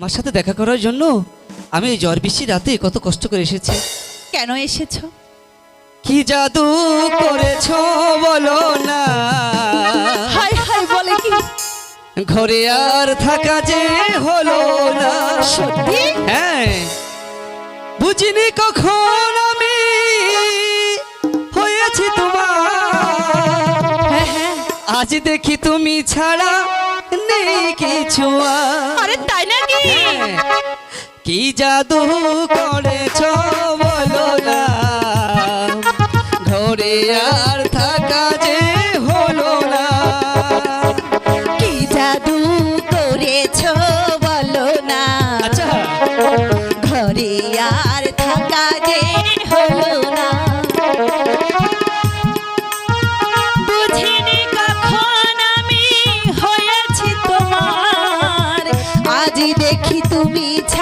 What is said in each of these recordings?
তোমার সাথে দেখা করার জন্য আমি এই জ্বর বৃষ্টি রাতে কত কষ্ট করে এসেছি। কেন এসেছ? কি জাদু করেছ বলো না। হাই হাই বলে কি? ঘরে আর থাকা যে হলো না। সত্যি? হ্যাঁ বুঝিনি কখন আমি হয়েছি তোমার। হ্যাঁ হ্যাঁ। আজ দেখি তুমি ছাড়া নেই কিছু আরে তাই নাকি? হ্যাঁ, কি জাদু করেছ বলো না। ঘরে আর থাকা যে হলো না। কি জাদু করেছ বলো না। আচ্ছা। ঘরে আর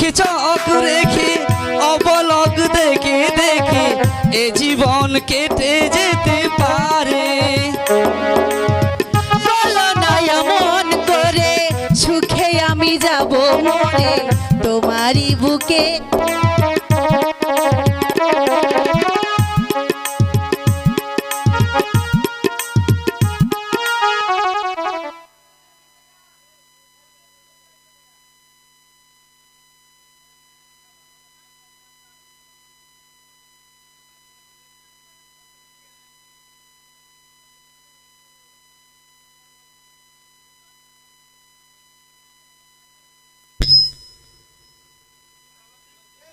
ওই চোখে রেখে অবলক দেখে দেখে, এ জীবন কেটে যেতে পারে। এমন করে, সুখে আমি যাব মরে তোমারই বুকে